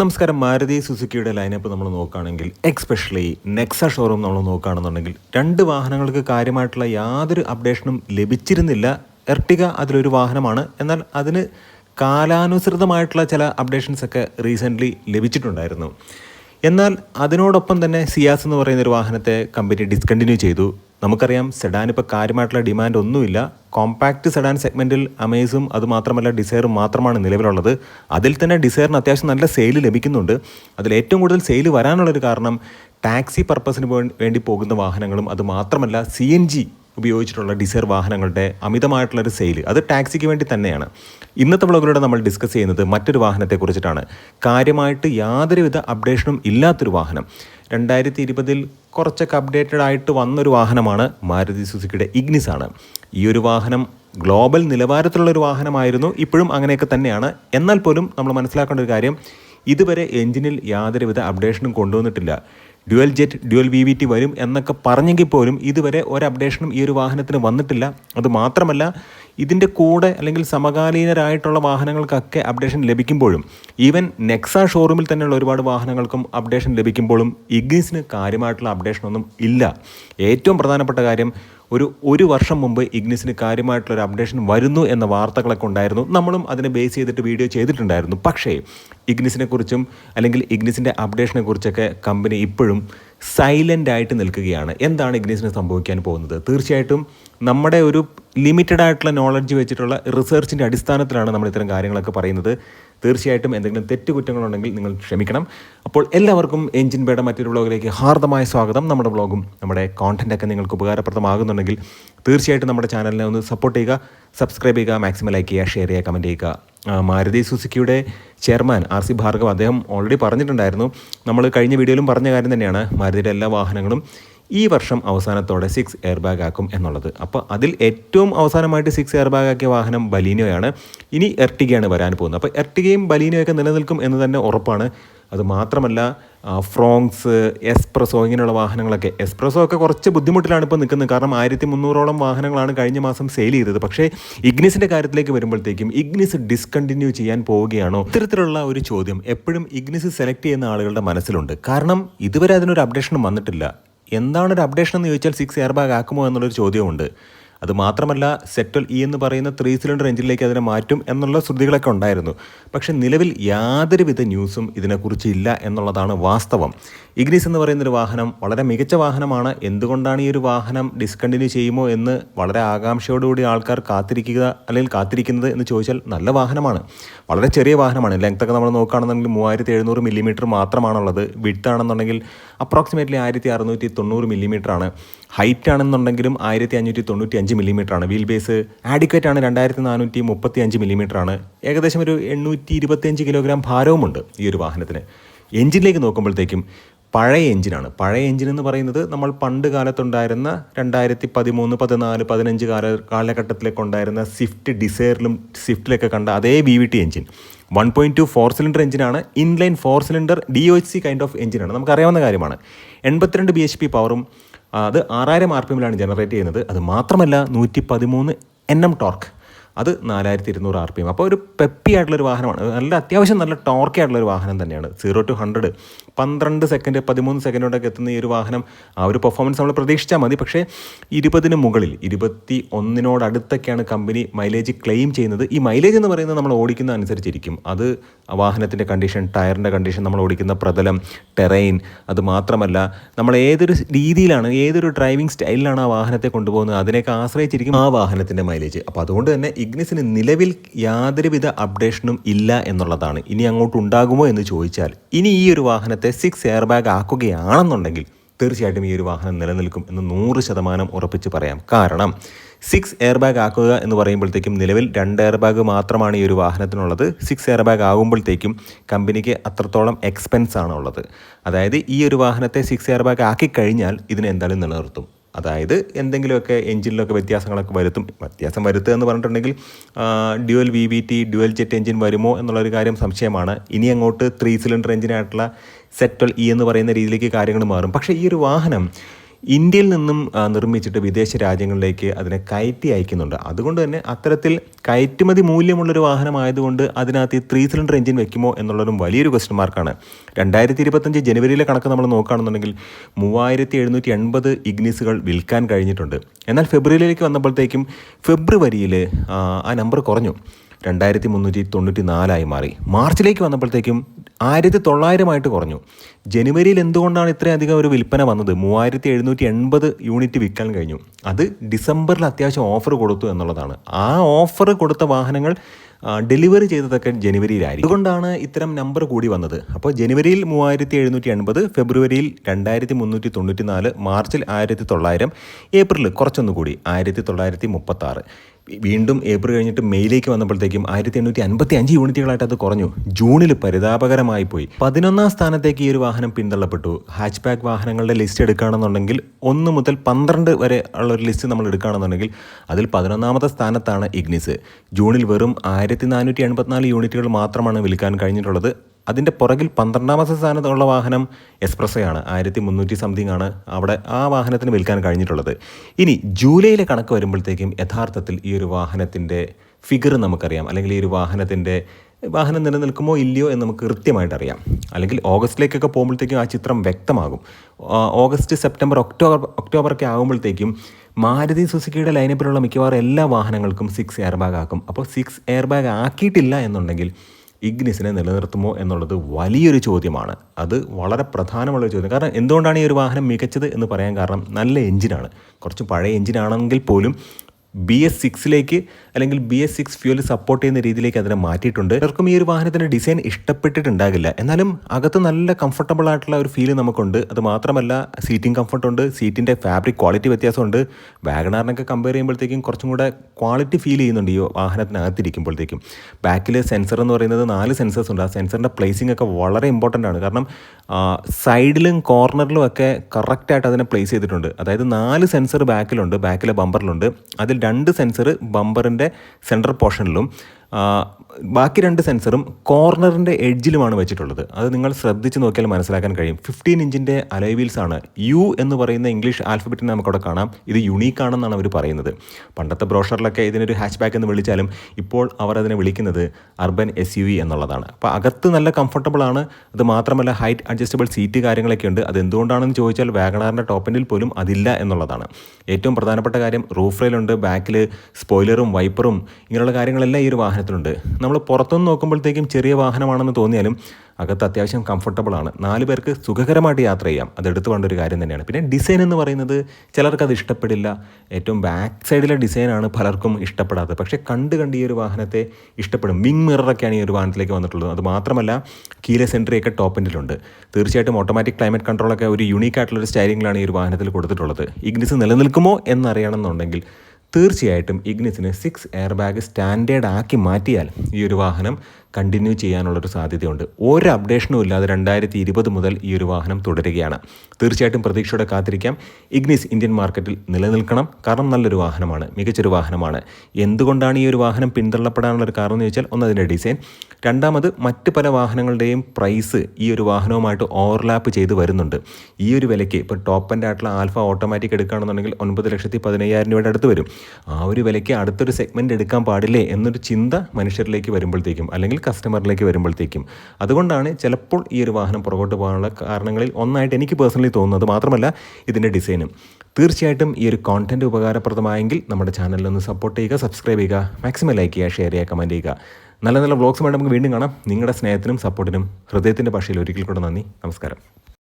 നമസ്കാരം. മാരുതി സുസുക്കിയുടെ ലൈനപ്പ് നമ്മൾ നോക്കുകയാണെങ്കിൽ എക്സ്പെഷ്യലി നെക്സ ഷോറൂം നമ്മൾ നോക്കുകയാണെന്നുണ്ടെങ്കിൽ രണ്ട് വാഹനങ്ങൾക്ക് കാര്യമായിട്ടുള്ള യാതൊരു അപ്ഡേഷനും ലഭിച്ചിരുന്നില്ല. എർട്ടിക അതിലൊരു വാഹനമാണ്. എന്നാൽ അതിന് കാലാനുസൃതമായിട്ടുള്ള ചില അപ്ഡേഷൻസ് ഒക്കെ റീസെന്റ്ലി ലഭിച്ചിട്ടുണ്ടായിരുന്നു. എന്നാൽ അതിനോടൊപ്പം തന്നെ സിയാസ് എന്ന് പറയുന്ന ഒരു വാഹനത്തെ കമ്പനി ഡിസ്കണ്ടിന്യൂ ചെയ്തു. നമുക്കറിയാം സെഡാൻ ഇപ്പോൾ കാര്യമായിട്ടുള്ള ഡിമാൻഡ് ഒന്നുമില്ല. കോമ്പാക്റ്റ് സെഡാൻ സെഗ്മെന്റിൽ അമേസും അതുമാത്രമല്ല ഡിസയറും മാത്രമാണ് നിലവിലുള്ളത്. അതിൽ തന്നെ ഡിസയറിന് അത്യാവശ്യം നല്ല സെയിൽ ലഭിക്കുന്നുണ്ട്. അതിൽ ഏറ്റവും കൂടുതൽ സെയിൽ വരാനുള്ളൊരു കാരണം ടാക്സി പർപ്പസിന് വേണ്ടി പോകുന്ന വാഹനങ്ങളും അതുമാത്രമല്ല സി എൻ ജി ഉപയോഗിച്ചിട്ടുള്ള ഡിസയർ വാഹനങ്ങളുടെ അമിതമായിട്ടുള്ളൊരു സെയിൽ അത് ടാക്സിക്ക് വേണ്ടി തന്നെയാണ്. ഇന്നത്തെ വ്ളോഗിലൂടെ നമ്മൾ ഡിസ്കസ് ചെയ്യുന്നത് മറ്റൊരു വാഹനത്തെക്കുറിച്ചിട്ടാണ് കാര്യമായിട്ട് യാതൊരുവിധ അപ്ഡേഷനും ഇല്ലാത്തൊരു വാഹനം. രണ്ടായിരത്തി ഇരുപതിൽ കുറച്ചൊക്കെ അപ്ഡേറ്റഡ് ആയിട്ട് വന്നൊരു വാഹനമാണ് മാരുതി സുസുക്കിയുടെ ഇഗ്നിസ് ആണ് ഈ ഒരു വാഹനം ഗ്ലോബൽ നിലവാരത്തിലുള്ള ഒരു വാഹനമായിരുന്നു. ഇപ്പോഴും അങ്ങനെയൊക്കെ തന്നെയാണ്. എന്നാൽ പോലും നമ്മൾ മനസ്സിലാക്കേണ്ട ഒരു കാര്യം ഇതുവരെ എഞ്ചിനിൽ യാതൊരുവിധ അപ്ഡേഷനും കൊണ്ടുവന്നിട്ടില്ല. Dual jet dual V V T വരും എന്നൊക്കെ പറഞ്ഞെങ്കിൽ പോലും ഇതുവരെ ഒരു അപ്ഡേഷനും ഈ ഒരു വാഹനത്തിന് വന്നിട്ടില്ല. അത് മാത്രമല്ല ഇതിന്റെ കൂടെ അല്ലെങ്കിൽ സമകാലീനരായിട്ടുള്ള വാഹനങ്ങൾക്കൊക്കെ അപ്ഡേഷൻ ലഭിക്കുമ്പോഴും ഈവൻ നെക്സ ഷോറൂമിൽ തന്നെയുള്ള ഒരുപാട് വാഹനങ്ങൾക്കും അപ്ഡേഷൻ ലഭിക്കുമ്പോഴും ഇഗ്നിസിന് കാര്യമായിട്ടുള്ള അപ്ഡേഷനൊന്നും ഇല്ല. ഏറ്റവും പ്രധാനപ്പെട്ട കാര്യം ഒരു ഒരു വർഷം മുമ്പ് ഇഗ്നിസിന് കാര്യമായിട്ടുള്ള ഒരു അപ്ഡേഷൻ വരുന്നു എന്ന വാർത്തകളൊക്കെ ഉണ്ടായിരുന്നു. നമ്മളും അതിനെ ബേസ് ചെയ്തിട്ട് വീഡിയോ ചെയ്തിട്ടുണ്ടായിരുന്നു. പക്ഷേ ഇഗ്നിസിനെ കുറിച്ചും അല്ലെങ്കിൽ ഇഗ്നിസിന്റെ അപ്ഡേഷനെ കുറിച്ചൊക്കെ കമ്പനി ഇപ്പോഴും സൈലന്റ് ആയിട്ട് നിൽക്കുകയാണ്. എന്താണ് ഇഗ്നിസിന് സംഭവിക്കാൻ പോകുന്നത്? തീർച്ചയായിട്ടും നമ്മുടെ ഒരു ലിമിറ്റഡ് ആയിട്ടുള്ള നോളജ് വെച്ചിട്ടുള്ള റിസർച്ചിന്റെ അടിസ്ഥാനത്തിലാണ് നമ്മൾ ഇത്തരം കാര്യങ്ങളൊക്കെ പറയുന്നത്. തീർച്ചയായിട്ടും എന്തെങ്കിലും തെറ്റുകുറ്റങ്ങളുണ്ടെങ്കിൽ നിങ്ങൾ ക്ഷമിക്കണം. അപ്പോൾ എല്ലാവർക്കും എഞ്ചിൻ ബേഡ മറ്റൊരു ബ്ലോഗിലേക്ക് ഹാർദമായ സ്വാഗതം. നമ്മുടെ ബ്ലോഗും നമ്മുടെ കോണ്ടന്റൊക്കെ നിങ്ങൾക്ക് ഉപകാരപ്രദമാകുന്നുണ്ടെങ്കിൽ തീർച്ചയായിട്ടും നമ്മുടെ ചാനലിനെ ഒന്ന് സപ്പോർട്ട് ചെയ്യുക സബ്സ്ക്രൈബ് ചെയ്യുക മാക്സിമം ലൈക്ക് ചെയ്യുക ഷെയർ ചെയ്യുക കമന്റ് ചെയ്യുക. മാരുതി സുസുക്കിയുടെ ചെയർമാൻ ആർ സി ഭാർഗവ് അദ്ദേഹം ഓൾറെഡി പറഞ്ഞിട്ടുണ്ടായിരുന്നു. നമ്മൾ കഴിഞ്ഞ വീഡിയോയിലും പറഞ്ഞ കാര്യം തന്നെയാണ്. മാരുതിയുടെ എല്ലാ വാഹനങ്ങളും ഈ വർഷം അവസാനത്തോടെ സിക്സ് എയർ ബാഗ് ആക്കും എന്നുള്ളത്. അപ്പോൾ അതിൽ ഏറ്റവും അവസാനമായിട്ട് സിക്സ് എയർ ബാഗ് ആക്കിയ വാഹനം ബലീനോയാണ്. ഇനി എർട്ടിഗയാണ് വരാൻ പോകുന്നത്. അപ്പോൾ എർട്ടിഗയും ബലീനോയൊക്കെ നിലനിൽക്കും എന്ന് തന്നെ ഉറപ്പാണ്. അത് മാത്രമല്ല ഫ്രോങ്സ് എസ്പ്രസോ ഇങ്ങനെയുള്ള വാഹനങ്ങളൊക്കെ. എസ്പ്രസോ ഒക്കെ കുറച്ച് ബുദ്ധിമുട്ടിലാണ് ഇപ്പോൾ നിൽക്കുന്നത്. കാരണം ആയിരത്തി മുന്നൂറോളം വാഹനങ്ങളാണ് കഴിഞ്ഞ മാസം സെയിൽ ചെയ്തത്. പക്ഷേ ഇഗ്നിസിന്റെ കാര്യത്തിലേക്ക് വരുമ്പോഴത്തേക്കും ഇഗ്നിസ് ഡിസ്കണ്ടിന്യൂ ചെയ്യാൻ പോവുകയാണോ? ഇത്തരത്തിലുള്ള ഒരു ചോദ്യം എപ്പോഴും ഇഗ്നിസ് സെലക്ട് ചെയ്യുന്ന ആളുകളുടെ മനസ്സിലുണ്ട്. കാരണം ഇതുവരെ അതിനൊരു അപ്ഡേഷനും വന്നിട്ടില്ല. എന്താണ് ഒരു അപ്ഡേഷൻ എന്ന് ചോദിച്ചാൽ സിക്സ് എയർ ബാഗ് ആക്കുമോ എന്നുള്ളൊരു ചോദ്യമുണ്ട്. അത് മാത്രമല്ല സെറ്റൽ ഇ എന്ന് പറയുന്ന ത്രീ സിലിണ്ടർ എഞ്ചിനിലേക്ക് അതിനെ മാറ്റും എന്നുള്ള ശ്രുതികളൊക്കെ ഉണ്ടായിരുന്നു. പക്ഷേ നിലവിൽ യാതൊരുവിധ ന്യൂസും ഇതിനെക്കുറിച്ച് ഇല്ല എന്നുള്ളതാണ് വാസ്തവം. ഇഗ്നിസ് എന്ന് പറയുന്ന ഒരു വാഹനം വളരെ മികച്ച വാഹനമാണ്. എന്തുകൊണ്ടാണ് ഈ ഒരു വാഹനം ഡിസ്കണ്ടിന്യൂ ചെയ്യുമോ എന്ന് വളരെ ആകാംക്ഷയോടുകൂടി ആൾക്കാർ കാത്തിരിക്കുക അല്ലെങ്കിൽ കാത്തിരിക്കുന്നത് എന്ന് ചോദിച്ചാൽ നല്ല വാഹനമാണ്. വളരെ ചെറിയ വാഹനമാണ്. ലെങ്ത് ഒക്കെ നമ്മൾ നോക്കുകയാണെന്നുണ്ടെങ്കിൽ മൂവായിരത്തി എഴുന്നൂറ് മില്ലിമീറ്റർ മാത്രമാണുള്ളത്. വിഡ്ത്ത് ആണെന്നുണ്ടെങ്കിൽ അപ്രോക്സിമേറ്റ്ലി ആയിരത്തി അറുന്നൂറ്റി തൊണ്ണൂറ് മില്ലിമീറ്റർ ആണ്. ഹൈറ്റ് ആണെന്നുണ്ടെങ്കിലും ആയിരത്തി അഞ്ഞൂറ്റി തൊണ്ണൂറ്റി അഞ്ച് മില്ലിമീറ്റർ ആണ് വീൽ ബേസ് ആഡിക്വേറ്റ് ആണ് രണ്ടായിരത്തി നാനൂറ്റി മുപ്പത്തി അഞ്ച് മില്ലിമീറ്റർ ആണ് ഏകദേശം ഒരു എണ്ണൂറ്റി ഇരുപത്തിയഞ്ച് കിലോഗ്രാം ഭാരവുമുണ്ട് ഈ ഒരു വാഹനത്തിന്. എഞ്ചിനിലേക്ക് നോക്കുമ്പോഴത്തേക്കും പഴയ എഞ്ചിനാണ്. പഴയ എഞ്ചിൻ എന്ന് പറയുന്നത് നമ്മൾ പണ്ട് കാലത്തുണ്ടായിരുന്ന രണ്ടായിരത്തി പതിമൂന്ന് പതിനാല് പതിനഞ്ച് കാല കാലഘട്ടത്തിലേക്ക് ഉണ്ടായിരുന്ന സ്വിഫ്റ്റ് ഡിസയറിലും സ്വിഫ്റ്റിലൊക്കെ കണ്ട അതേ B V T engine. One point two four cylinder എഞ്ചിനാണ്. Inline four cylinder D O H C kind of എഞ്ചിനാണ്. നമുക്കറിയാവുന്ന കാര്യമാണ്. എൺപത്തിരണ്ട് ബി എച്ച് പി പവറും അത് ആറായിരം ആർ പി എമ്മിലാണ് ജനറേറ്റ് ചെയ്യുന്നത്. അത് മാത്രമല്ല നൂറ്റി പതിമൂന്ന് എൻ എം ടോർക്ക്. അത് നാലായിരത്തി ഇരുന്നൂറ് ആർ പി എം. അപ്പോൾ ഒരു പെപ്പി ആയിട്ടുള്ളൊരു വാഹനമാണ്. നല്ല അത്യാവശ്യം നല്ല ടോർക്കി ആയിട്ടുള്ളൊരു വാഹനം തന്നെയാണ്. Zero to hundred. പന്ത്രണ്ട് സെക്കൻഡ് പതിമൂന്ന് സെക്കൻഡോടൊക്കെ എത്തുന്ന ഈ ഒരു വാഹനം ആ ഒരു പെർഫോമൻസ് നമ്മൾ പ്രതീക്ഷിച്ചാൽ മതി. പക്ഷേ ഇരുപതിന് മുകളിൽ ഇരുപത്തി ഒന്നിനോടടുത്തൊക്കെയാണ് കമ്പനി മൈലേജ് ക്ലെയിം ചെയ്യുന്നത്. ഈ മൈലേജ് എന്ന് പറയുന്നത് നമ്മൾ ഓടിക്കുന്ന അനുസരിച്ചിരിക്കും. അത് വാഹനത്തിന്റെ കണ്ടീഷൻ ടയറിന്റെ കണ്ടീഷൻ നമ്മൾ ഓടിക്കുന്ന പ്രതലം ടെറൈൻ അത് മാത്രമല്ല നമ്മൾ ഏതൊരു രീതിയിലാണ് ഏതൊരു ഡ്രൈവിംഗ് സ്റ്റൈലിലാണ് ആ വാഹനത്തെ കൊണ്ടുപോകുന്നത്. അതിനെയൊക്കെ ആശ്രയിച്ചിരിക്കും ആ വാഹനത്തിന്റെ മൈലേജ്. അപ്പോൾ അതുകൊണ്ട് തന്നെ ഇഗ്നിസിന് നിലവിൽ യാതൊരുവിധ അപ്ഡേഷനും ഇല്ല എന്നുള്ളതാണ്. ഇനി അങ്ങോട്ട് ഉണ്ടാകുമോ എന്ന് ചോദിച്ചാൽ ഇനി ഈ ഒരു വാഹനത്തെ സിക്സ് എയർ ബാഗ് ആക്കുകയാണെന്നുണ്ടെങ്കിൽ തീർച്ചയായിട്ടും ഈ ഒരു വാഹനം നിലനിൽക്കും എന്ന് നൂറ് ശതമാനം ഉറപ്പിച്ച് പറയാം. കാരണം സിക്സ് എയർ ബാഗ് ആക്കുക എന്ന് പറയുമ്പോഴത്തേക്കും നിലവിൽ രണ്ട് എയർ ബാഗ് മാത്രമാണ് ഈ ഒരു വാഹനത്തിനുള്ളത്. സിക്സ് എയർ ബാഗ് ആകുമ്പോഴത്തേക്കും കമ്പനിക്ക് അത്രത്തോളം എക്സ്പെൻസ് ആണ് ഉള്ളത് അതായത് ഈ ഒരു വാഹനത്തെ സിക്സ് എയർ ബാഗ് ആക്കി കഴിഞ്ഞാൽ ഇതിനെ നിലനിർത്തും. അതായത് എന്തെങ്കിലുമൊക്കെ എഞ്ചിനിലൊക്കെ വ്യത്യാസങ്ങളൊക്കെ വരുത്തും. വ്യത്യാസം വരുത്തുക എന്ന് പറഞ്ഞിട്ടുണ്ടെങ്കിൽ dual V V T dual jet engine വരുമോ എന്നുള്ളൊരു കാര്യം സംശയമാണ്. ഇനി അങ്ങോട്ട് ത്രീ സിലിണ്ടർ എഞ്ചിനായിട്ടുള്ള സെറ്റൽ ഇ എന്ന് പറയുന്ന രീതിയിലേക്ക് കാര്യങ്ങൾ മാറും. പക്ഷേ ഈ ഒരു വാഹനം ഇന്ത്യയിൽ നിന്നും നിർമ്മിച്ചിട്ട് വിദേശ രാജ്യങ്ങളിലേക്ക് അതിനെ കയറ്റി അയക്കുന്നുണ്ട്. അതുകൊണ്ട് തന്നെ അത്തരത്തിൽ കയറ്റുമതി മൂല്യമുള്ളൊരു വാഹനമായതുകൊണ്ട് അതിനകത്ത് ഈ ത്രീ സിലിണ്ടർ എഞ്ചിൻ വെക്കുമോ എന്നുള്ളതും വലിയൊരു ക്വസ്റ്റ്യൻ മാർക്കാണ് രണ്ടായിരത്തി ഇരുപത്തഞ്ച് ജനുവരിയിലെ കണക്ക് നമ്മൾ നോക്കുകയാണെന്നുണ്ടെങ്കിൽ മൂവായിരത്തി എഴുന്നൂറ്റി എൺപത് ഇഗ്നിസുകൾ വിൽക്കാൻ കഴിഞ്ഞിട്ടുണ്ട്. എന്നാൽ ഫെബ്രുവരിയിലേക്ക് വന്നപ്പോഴത്തേക്കും ഫെബ്രുവരിയിൽ ആ നമ്പർ കുറഞ്ഞു. രണ്ടായിരത്തി മുന്നൂറ്റി തൊണ്ണൂറ്റി നാലായി മാറി. മാർച്ചിലേക്ക് വന്നപ്പോഴത്തേക്കും ആയിരത്തി തൊള്ളായിരമായിട്ട് കുറഞ്ഞു. ജനുവരിയിൽ എന്തുകൊണ്ടാണ് ഇത്രയധികം ഒരു വിൽപ്പന വന്നത്? മൂവായിരത്തി എഴുന്നൂറ്റി എൺപത് യൂണിറ്റ് വിൽക്കാൻ കഴിഞ്ഞു. അത് ഡിസംബറിൽ അത്യാവശ്യം ഓഫർ കൊടുത്തു എന്നുള്ളതാണ്. ആ ഓഫർ കൊടുത്ത വാഹനങ്ങൾ ഡെലിവറി ചെയ്തതൊക്കെ ജനുവരിയിലായി അതുകൊണ്ടാണ് ഇത്തരം നമ്പർ കൂടി വന്നത്. അപ്പോൾ ജനുവരിയിൽ മൂവായിരത്തി എഴുന്നൂറ്റി എൺപത് ഫെബ്രുവരിയിൽ രണ്ടായിരത്തി മുന്നൂറ്റി തൊണ്ണൂറ്റി നാല് മാർച്ചിൽ ആയിരത്തി തൊള്ളായിരം ഏപ്രിൽ കുറച്ചൊന്നു കൂടി ആയിരത്തി തൊള്ളായിരത്തി മുപ്പത്തി ആറ് വീണ്ടും ഏപ്രിൽ കഴിഞ്ഞിട്ട് മെയ്യിലേക്ക് വന്നപ്പോഴത്തേക്കും ആയിരത്തി എണ്ണൂറ്റി അൻപത്തി അഞ്ച് യൂണിറ്റുകളായിട്ട് അത് കുറഞ്ഞു. ജൂണിൽ പരിതാപകരമായി പോയി. പതിനൊന്നാം സ്ഥാനത്തേക്ക് ഈ ഒരു വാഹനം പിന്തള്ളപ്പെട്ടു. ഹാച്ച് ബാക്ക് വാഹനങ്ങളുടെ ലിസ്റ്റ് എടുക്കുകയാണെന്നുണ്ടെങ്കിൽ ഒന്ന് മുതൽ പന്ത്രണ്ട് വരെ ഉള്ള ഒരു ലിസ്റ്റ് നമ്മൾ എടുക്കുകയാണെന്നുണ്ടെങ്കിൽ അതിൽ പതിനൊന്നാമത്തെ സ്ഥാനത്താണ് ഇഗ്നിസ് ജൂണിൽ വെറും ആയിരത്തി നാനൂറ്റി എൺപത്തിനാല് യൂണിറ്റുകൾ മാത്രമാണ് വിൽക്കാൻ കഴിഞ്ഞിട്ടുള്ളത്. അതിന്റെ പുറകിൽ പന്ത്രണ്ടാമത്തെ സ്ഥാനത്തുള്ള വാഹനം എക്സ്പ്രസ്സോയാണ്. ആയിരത്തി മുന്നൂറ്റി സംതിങ് ആണ് അവിടെ ആ വാഹനത്തിന് വിൽക്കാൻ കഴിഞ്ഞിട്ടുള്ളത്. ഇനി ജൂലൈയിലെ കണക്ക് വരുമ്പോഴത്തേക്കും യഥാർത്ഥത്തിൽ ഈ ഒരു വാഹനത്തിന്റെ ഫിഗർ നമുക്കറിയാം. അല്ലെങ്കിൽ ഈ ഒരു വാഹനത്തിന്റെ വാഹനം നിലനിൽക്കുമോ ഇല്ലയോ എന്ന് നമുക്ക് കൃത്യമായിട്ട് അറിയാം. അല്ലെങ്കിൽ ഓഗസ്റ്റിലേക്കൊക്കെ പോകുമ്പോഴത്തേക്കും ആ ചിത്രം വ്യക്തമാകും. ഓഗസ്റ്റ് സെപ്റ്റംബർ ഒക്ടോബർ ഒക്ടോബറൊക്കെ ആകുമ്പോഴത്തേക്കും മാരുതി സുസുക്കിയുടെ ലൈനപ്പിലുള്ള മിക്കവാറും എല്ലാ വാഹനങ്ങൾക്കും സിക്സ് എയർ ബാഗ് ആക്കും. അപ്പോൾ സിക്സ് എയർ ബാഗ് ആക്കിയിട്ടില്ല എന്നുണ്ടെങ്കിൽ ഇഗ്നിസിനെ നിലനിർത്തുമോ എന്നുള്ളത് വലിയൊരു ചോദ്യമാണ്. അത് വളരെ പ്രധാനമുള്ളൊരു ചോദ്യം. കാരണം എന്തുകൊണ്ടാണ് ഈ ഒരു വാഹനം മികച്ചത് എന്ന് പറയാൻ കാരണം നല്ല എഞ്ചിനാണ്. കുറച്ച് പഴയ എഞ്ചിനാണെങ്കിൽ പോലും ബി എസ് സിക്സിലേക്ക് അല്ലെങ്കിൽ B S six fuel support ചെയ്യുന്ന രീതിയിലേക്ക് അതിനെ മാറ്റിയിട്ടുണ്ട്. പലർക്കും ഈ ഒരു വാഹനത്തിന്റെ ഡിസൈൻ ഇഷ്ടപ്പെട്ടിട്ടുണ്ടാകില്ല. എന്നാലും അകത്ത് നല്ല കംഫർട്ടബിൾ ആയിട്ടുള്ള ഒരു ഫീൽ നമുക്കുണ്ട്. അത് മാത്രമല്ല സീറ്റിംഗ് കംഫർട്ട് ഉണ്ട് സീറ്റിന്റെ ഫാബ്രിക് ക്വാളിറ്റി വ്യത്യാസമുണ്ട്. വാഗണാറിനൊക്കെ കമ്പയർ ചെയ്യുമ്പോഴത്തേക്കും കുറച്ചും കൂടെ ക്വാളിറ്റി ഫീൽ ചെയ്യുന്നുണ്ട് ഈ വാഹനത്തിനകത്തിരിക്കുമ്പോഴത്തേക്കും. ബാക്കിൽ സെൻസർ എന്ന് പറയുന്നത് നാല് സെൻസേഴ്സ് ഉണ്ട്. ആ സെൻസറിന്റെ പ്ലേസിംഗ് ഒക്കെ വളരെ ഇമ്പോർട്ടന്റ് ആണ്. കാരണം സൈഡിലും കോർണറിലും ഒക്കെ കറക്റ്റായിട്ട് അതിനെ പ്ലേസ് ചെയ്തിട്ടുണ്ട്. അതായത് നാല് സെൻസർ ബാക്കിലുണ്ട് ബാക്കിലെ ബമ്പറിലുണ്ട് അതിൽ രണ്ട് സെൻസർ ബമ്പറിന്റെ സെൻട്രൽ പോർഷനിലും ബാക്കി രണ്ട് സെൻസറും കോർണറിന്റെ എഡ്ജിലുമാണ് വെച്ചിട്ടുള്ളത്. അത് നിങ്ങൾ ശ്രദ്ധിച്ച് നോക്കിയാൽ മനസ്സിലാക്കാൻ കഴിയും. ഫിഫ്റ്റീൻ ഇഞ്ചിന്റെ അലോയ് വീൽസ് ആണ്. യു എന്ന് പറയുന്ന ഇംഗ്ലീഷ് ആൽഫബറ്റിനെ നമുക്കവിടെ കാണാം. ഇത് യുണീക്ക് ആണെന്നാണ് അവർ പറയുന്നത്. പണ്ടത്തെ ബ്രോഷറിലൊക്കെ ഇതിനൊരു ഹാച്ച് ബാക്ക് എന്ന് വിളിച്ചാലും ഇപ്പോൾ അവർ അതിനെ വിളിക്കുന്നത് അർബൻ എസ് യു വി എന്നുള്ളതാണ്. അപ്പോൾ അകത്ത് നല്ല കംഫർട്ടബിൾ ആണ്. അത് മാത്രമല്ല ഹൈറ്റ് അഡ്ജസ്റ്റബിൾ സീറ്റ് കാര്യങ്ങളൊക്കെ ഉണ്ട്. അത് എന്തുകൊണ്ടാണെന്ന് ചോദിച്ചാൽ വാഗണാറിന്റെ ടോപ്പ് എൻഡിൽ പോലും അതില്ല എന്നുള്ളതാണ്. ഏറ്റവും പ്രധാനപ്പെട്ട കാര്യം റൂഫ് റെയിലുണ്ട് ബാക്കിൽ സ്പോയിലറും വൈപ്പറും ഇങ്ങനെയുള്ള കാര്യങ്ങളെല്ലാം ഈ ഒരു വാഹനത്തിലുണ്ട്. നമ്മൾ പുറത്തുനിന്ന് നോക്കുമ്പോഴത്തേക്കും ചെറിയ വാഹനമാണെന്ന് തോന്നിയാലും അകത്ത് അത്യാവശ്യം കംഫർട്ടബിൾ ആണ്. നാല് പേർക്ക് സുഖകരമായിട്ട് യാത്ര ചെയ്യാം. അത് എടുത്തു വേണ്ട ഒരു കാര്യം തന്നെയാണ്. പിന്നെ ഡിസൈൻ എന്ന് പറയുന്നത് ചിലർക്ക് അത് ഇഷ്ടപ്പെടില്ല. ഏറ്റവും ബാക്ക് സൈഡിലെ ഡിസൈനാണ് പലർക്കും ഇഷ്ടപ്പെടാത്തത്. പക്ഷേ കണ്ട് കണ്ട് ഈ ഒരു വാഹനത്തെ ഇഷ്ടപ്പെടും. വിങ് മിററൊക്കെയാണ് ഈ ഒരു വാഹനത്തിലേക്ക് വന്നിട്ടുള്ളത്. അത് മാത്രമല്ല കീല സെൻട്രിയൊക്കെ ടോപ്പ് എൻഡിലുണ്ട് തീർച്ചയായിട്ടും ഓട്ടോമാറ്റിക് ക്ലൈമറ്റ് കൺട്രോളൊക്കെ ഒരു യൂണീക്ക് ആയിട്ടുള്ള ഒരു സ്റ്റൈലിംഗിലാണ് ഈ ഒരു വാഹനത്തിൽ കൊടുത്തിട്ടുള്ളത്. ഇഗ്നിസ് നിലനിൽക്കുമോ എന്നറിയണമെന്നുണ്ടെങ്കിൽ തീർച്ചയായിട്ടും ഇഗ്നിസിന് സിക്സ് എയർ ബാഗ് സ്റ്റാൻഡേർഡ് ആക്കി മാറ്റിയാൽ ഈ ഒരു വാഹനം കണ്ടിന്യൂ ചെയ്യാനുള്ളൊരു സാധ്യതയുണ്ട്. ഒരു അപ്ഡേഷനും ഇല്ലാതെ രണ്ടായിരത്തി ഇരുപത് മുതൽ ഈ ഒരു വാഹനം തുടരുകയാണ്. തീർച്ചയായിട്ടും പ്രതീക്ഷയോടെ കാത്തിരിക്കാം. ഇഗ്നിസ് ഇന്ത്യൻ മാർക്കറ്റിൽ നിലനിൽക്കണം. കാരണം നല്ലൊരു വാഹനമാണ് മികച്ചൊരു വാഹനമാണ്. എന്തുകൊണ്ടാണ് ഈ ഒരു വാഹനം പിന്തള്ളപ്പെടാനുള്ള ഒരു കാരണം എന്ന് ചോദിച്ചാൽ ഒന്ന് അതിന്റെ ഡിസൈൻ രണ്ടാമത് മറ്റ് പല വാഹനങ്ങളുടെയും പ്രൈസ് ഈ ഒരു വാഹനവുമായിട്ട് ഓവർലാപ്പ് ചെയ്ത് വരുന്നുണ്ട്. ഈ ഒരു വിലയ്ക്ക് ഇപ്പോൾ ടോപ്പ് എന്റെ ആയിട്ടുള്ള ആൽഫ ഓട്ടോമാറ്റിക് എടുക്കുകയാണെന്നുണ്ടെങ്കിൽ ഒൻപത് ലക്ഷത്തി പതിനയ്യായിരം രൂപയുടെ അടുത്ത് വരും. ആ ഒരു വിലയ്ക്ക് അടുത്തൊരു സെഗ്മെന്റ് എടുക്കാൻ പാടില്ലേ എന്നൊരു ചിന്ത മനുഷ്യരിലേക്ക് വരുമ്പോഴത്തേക്കും അല്ലെങ്കിൽ കസ്റ്റമറിലേക്ക് വരുമ്പോഴത്തേക്കും. അതുകൊണ്ടാണ് ചിലപ്പോൾ ഈ ഒരു വാഹനം പുറകോട്ട് പോകാനുള്ള കാരണങ്ങളിൽ ഒന്നായിട്ട് എനിക്ക് പേഴ്സണലി തോന്നുന്നത് മാത്രമല്ല ഇതിന്റെ ഡിസൈനും തീർച്ചയായിട്ടും ഈ ഒരു കോണ്ടന്റ് ഉപകാരപ്രദമായെങ്കിൽ നമ്മുടെ ചാനലിലൊന്ന് സപ്പോർട്ട് ചെയ്യുക സബ്സ്ക്രൈബ് ചെയ്യുക മാക്സിമം ലൈക്ക് ചെയ്യുക ഷെയർ ചെയ്യുക കമന്റ് ചെയ്യുക. നല്ല നല്ല വ്ളോഗ്സുമായിട്ട് നമുക്ക് വീണ്ടും കാണാം. നിങ്ങളുടെ സ്നേഹത്തിനും സപ്പോർട്ടിനും ഹൃദയത്തിന്റെ ഭാഷയിൽ ഒരിക്കൽ കൂടെ നന്ദി നമസ്കാരം.